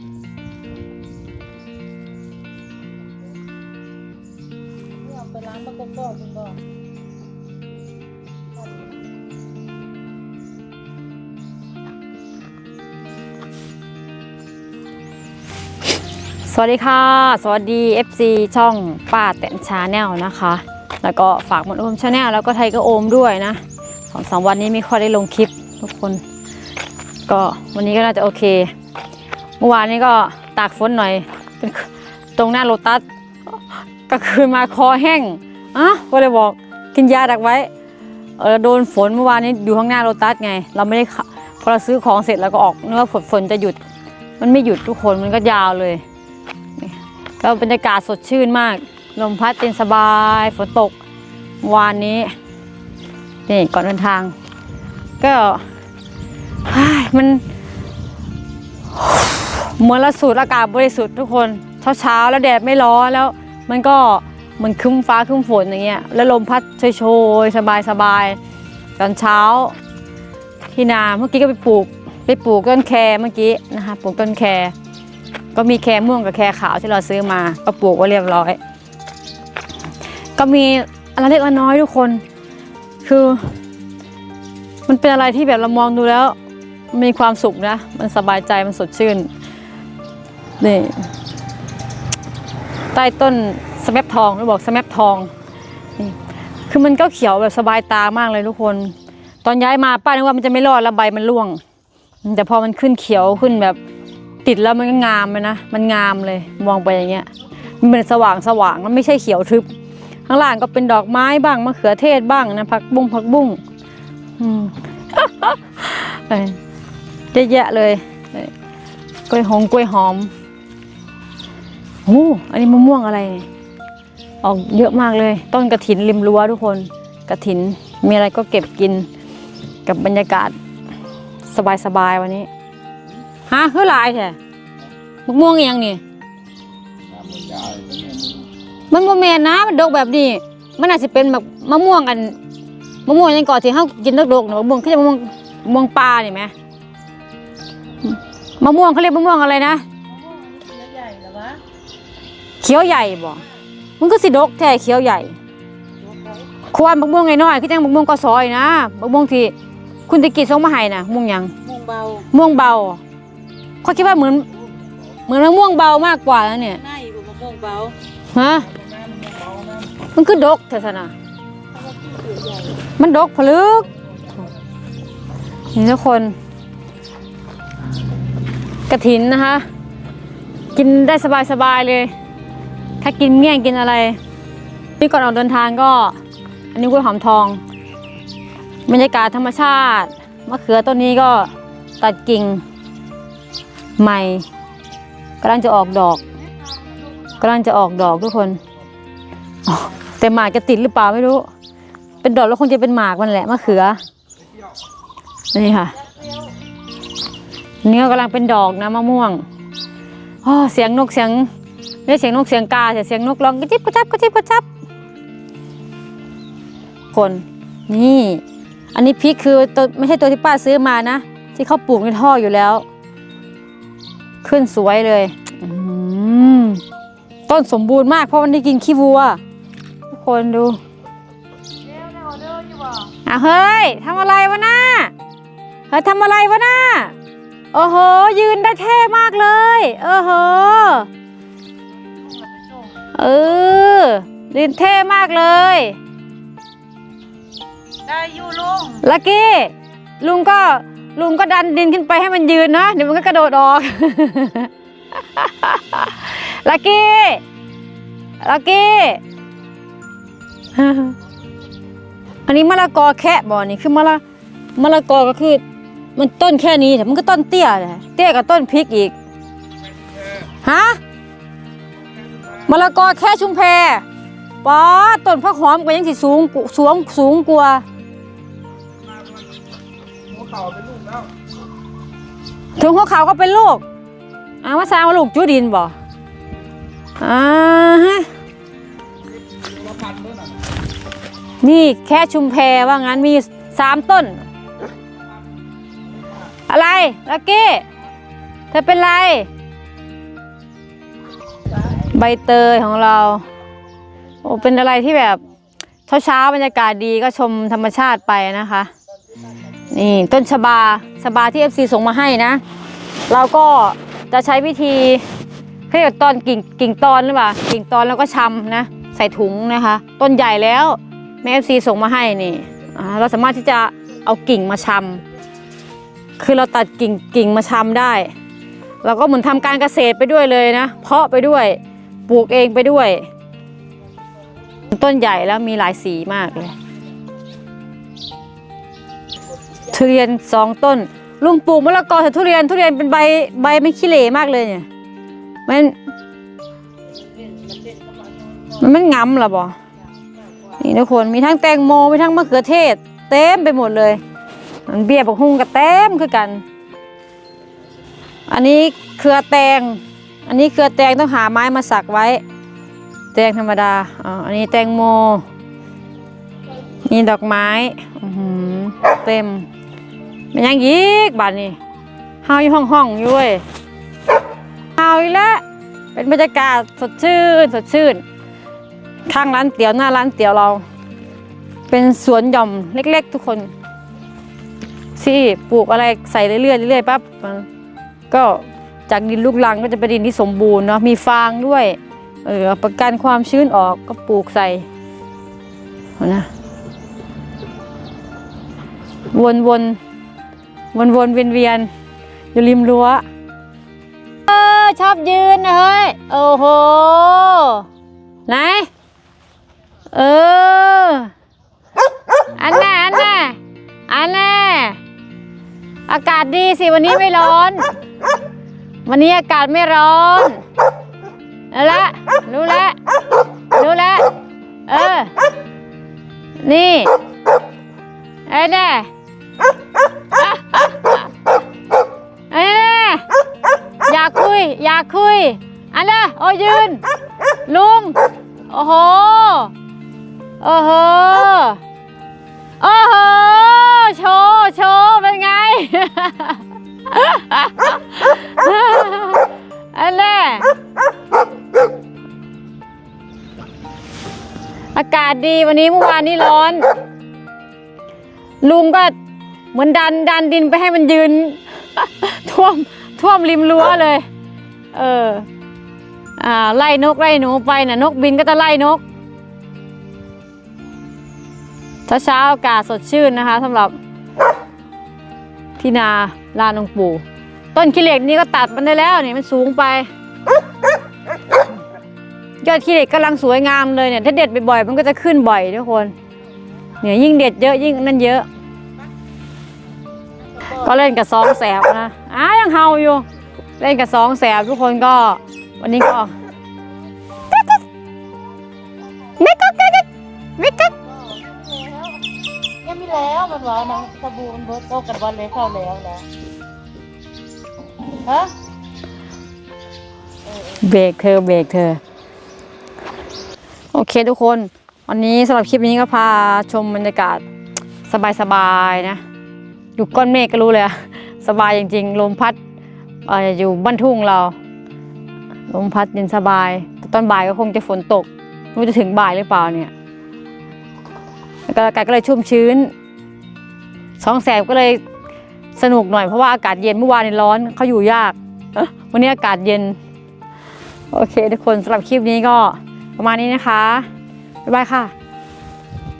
เอาไปล้างบักกอคุณบอกสวัสดีค่ะ สวัสดี FC ช่องป้าแตนชาแนลนะคะ แล้วก็ฝากมนโอมชาแนลแล้วก็ไทยก็โอมด้วยนะสองสามวันนี้ไม่ค่อยได้ลงคลิปทุกคน ก็วันนี้ก็น่าจะโอเค เมื่อวานนี้ก็ตากฝนหน่อย ตรงหน้าโลตัสก็คืนมาคอแห้งอะก็เลยบอกกินยาดักไว้เออโดนฝนเมื่อวานนี้อยู่ข้างหน้าโลตัสไง เราไม่ได้พอเราซื้อของเสร็จแล้วก็ออกนึกว่าฝนฝนจะหยุด มันไม่หยุดทุกคนมันก็ยาวเลยก็บรรยากาศสดชื่นมากลมพัดเย็นสบายฝนตกเมื่อวานนี้นี่ก่อนเดินทาง ก็มัน มือนเราสูดอากาศบริสุทธิ์ทุกคนเช้าเช้าๆแล้วแดดไม่ร้อนแล้ว มันก็เหมันคึ้มฟ้าคึ้มฝนอย่างเงี้ยแล้วลมพัดโชยๆสบายๆตอนเช้า ที่นาเมื่อกี้ก็ไปปลูก ไปปลูกต้นแคเมื่อกี้นะคะปลูกต้นแคก็มีแคม่วงกับแคขาวที่เราซื้อมาก็ปลูกไว้เรียบร้อย ก็มีอะไรเล็กอะไรน้อยทุกคน คือ มันเป็นอะไรที่แบบเรามองดูแล้ว มีความสุขนะ มันสบายใจมันสดชื่น นี่ใต้ต้นสแมปทองเราบอกสแมปทองนี่คือมันก็เขียวแบบสบายตามากเลยทุกคน ตอนย้ายมาป้านึกว่ามันจะไม่รอดแล้วใบมันร่วง แต่พอมันขึ้นเขียวขึ้นแบบติดแล้วมันก็งามเลยนะ มันงามเลยมองไปอย่างเงี้ย มันเป็นสว่างสว่างมันไม่ใช่เขียวทึบ ข้างล่างก็เป็นดอกไม้บ้างมะเขือเทศบ้างนะผักบุ้งผักบุ้งอืมเออเยอะแยะเลยกล้วยหงกล้วยหอม โอ้อันนี้มะม่วงอะไรเนี่ยออกเยอะมากเลย ต้นกระถินริมรั้วทุกคนกระถินมีอะไรก็เก็บกินกับบรรยากาศสบายๆวันนี้ฮะคือลายแท้มะม่วงอหยังนี่มันโมเมนนะมันดกแบบนี้ มันอาจจะเป็นแบบมะม่วงกันมะม่วงยังก่อนที่เฮากินดกๆนะมะม่วงคือมะม่วงมะม่วงปลาเนี่ยไหมมะม่วงเขาเรียกมะม่วงอะไรนะ เขียวใหญ่บ่มันก็สิดกแท้เขียวใหญ่ ควรมะม่วงน้อยๆคือจังมะม่วงกอซอยนะมะม่วงที่คุณตะกี้ส่งมาให้นะมะม่วงหยังม่วงเบาม่วงเบาเขาคิดว่าเหมือน เหมือนมะม่วงเบามากกว่านะเนี่ยหน้าอยู่กับม่วงเบาฮะมันคือดกเถอะสนะเพราะว่าที่เสือใหญ่มันดกผลึกนี่ทุกคนกระถินนะคะ กินได้สบายๆเลย ถ้ากินเมี่ยงกินอะไรนี่ก่อนออกเดินทางก็ อันนี้กล้วยหอมทองบรรยากาศธรรมชาติมะเขือต้นนี้ก็ตัดกิ่งใหม่กำลังจะออกดอกกำลังจะออกดอกทุกคน แต่หมากจะติดหรือเปล่าไม่รู้ เป็นดอกแล้วคงจะเป็นหมากมันแหละมะเขือ นี่ค่ะอันนี่กำลังเป็นดอกนะมะม่วงอ๋อเสียงนกเสียง ไม่ใช่เสียงนกเสียงกาเสียงนกร้องกระจิบกระจับกระจิบกระจับ คนนี่ อันนี้พริกคือตัวไม่ใช่ตัวที่ป้าซื้อมานะ ที่เขาปลูกในท่ออยู่แล้ว ขึ้นสวยเลยอืมต้นสมบูรณ์มากเพราะมันได้กินขี้วัว ทุกคนดูอะเฮ้ยทำอะไรวะน้าเฮ้ยทำอะไรวะน้าโอ้โห ยืนได้เท่มากเลยเออโห เออยืนเท่มากเลย ได้อยู่ลุงลักกี้ ลุงก็ลุงก็ดันดินขึ้นไปให้มันยืนนะ เดี๋ยวมันก็กระโดดออก ลักกี้ ลักกี้ อันนี้มะละกอแคะบ่อนี่คือมะละมะละกอก็คือ มันต้นแค่นี้แต่มันก็ต้นเตี้ยเลยเตี้ยกับต้นพริกอีก ฮะ มะละกอแค่ชุมแพป้าต้นผักหอมก็ยังสิสูงกสูงสูงกว่าหัวเข่าเป็นลูกแล้วถึงหัวเขาก็เป็นลูกอ้าวมาสร้างว่าลูกจูดินบ่อ่าฮะมาพันด้วยน่ะนี่แค่ชุมแพว่างั้นมีสามต้น อะไรลักกี้เธอเป็นไร ใบเตยของเรา โอ้เป็นอะไรที่แบบเช้าเช้าๆบรรยากาศดีก็ชมธรรมชาติไปนะคะ นี่ต้นชบาชบาที่ FC ส่งมาให้นะ เราก็จะใช้วิธีเขาเรียกตอนกิ่งกิ่งตอนหรือเปล่ากิ่งตอนแล้วก็ชำนะ ใส่ถุงนะคะ ต้นใหญ่แล้วแม่ FC ส่งมาให้นี่เราสามารถที่จะเอากิ่งมาชำคือเราตัดกิ่งกิ่งมาชำได้เราก็เหมือนทำการเกษตรไปด้วยเลยนะ เพาะไปด้วย ปลูกเองไปด้วย ต้นใหญ่แล้วมีหลายสีมากเลยทุเรียนสองต้น ลุงปลูกมะละกอใส่ทุเรียนทุเรียนเป็นใบใบไม่ขี้เหร่มากเลยเนี่ย มันมันมันงำเหรอบ่นี่ทุกคนมีทั้งแตงโมมีทั้งมะเขือเทศ เต็มไปหมดเลย มันเบี้ยบกฮุ่งกับเต็มคือกัน อันนี้เครือแตง อันนี้เครือแตงต้องหาไม้มาสักไว้ แตงธรรมดาอ๋ออันนี้แตงโม นี่ดอกไม้อื้อหือเต็มเป็นยังอีกบาดนี้เฮาอยู่ห้องห้องอยู่เว้ยเฮาอีกแล้วเป็นบรรยากาศสดชื่นสดชื่น ข้างร้านเตี๋ยวหน้าร้านเตี๋ยวเรา เป็นสวนหย่อมเล็ก ๆ ทุกคนที่ปลูกอะไรใส่เรื่อยๆเรื่อยๆปั๊บก็ จากดินลูกรังก็จะเป็นดินที่สมบูรณ์เนาะมีฟางด้วยเออประกันความชื้นออกก็ปลูกใส่นะวนวนวนวนเวียนเวียนอยู่ริมรั้วเออชอบยืนนะเฮ้ยโอ้โหไหนเอออันน่ะอันน่ะอันน่ะอากาศดีสิวันนี้ไม่ร้อน วันนี้อากาศไม่ร้อนเอาละรู้แล้วรู้แล้วเออ นี่ไอ้แน่ไอ้แน่อยากคุย อยากคุย อันน่ะโอ้ยืน ลุง โอ้โห โอ้โห โอ้โห โชว์ โชว์ เป็นไงาศดีวันนี้เมื่อวานนี้ร้อน ลุงก็เหมือนดันดันดินไปให้มันยืน ท่วมท่วมริมรั้วเลย เอออ่าไล่นกไล่หนูไปน่ะนกบินก็จะไล่นกเช้าๆอากาศสดชื่นนะคะสำหรับที่นาลานองปู่ ต้นขี้เหล็กนี่ก็ตัดมันได้แล้วนี่มันสูงไป ยอดขี้เหล็กกำลังสวยงามเลยเนี่ยถ้าเด็ดบ่อยๆมันก็จะขึ้นบ่อยทุกคนเนี่ยยิ่งเด็ดเยอะยิ่งนั่นเยอะ ก็เล่นกับสองแสบนะอ้ายังเฮาอยู่ เล่นกับสองแสบทุกคนก็วันนี้ก็ไม่ก็ก็ก็ไม่ก็ยังม่แล้วมันว่าน้องสบู่มันเบิร์ตโตกันวันเลยเข้าแล้วนะฮะเบรกเธอเบรกเธอ โอเคทุกคน วันนี้สำหรับคลิปนี้ก็พาชมบรรยากาศสบายๆนะ อยู่ก้อนเมฆก็รู้เลยอะสบายจริงๆ ลมพัดออยู่บ้านทุ่งเรา ลมพัดเย็นสบายตตอนบ่ายก็คงจะฝนตกไม่รู้จะถึงบ่ายหรือเปล่าเนี่ยอากาศก็เลยชุ่มชื้นสองแสบก็เลยสนุกหน่อยเพราะว่าอากาศเย็นเมื่อวานนี่ร้อนเขาอยู่ยากวันนี้อากาศเย็น โอเคทุกคนสำหรับคลิปนี้ก็ ประมาณนี้นะคะ บ๊ายบายค่ะ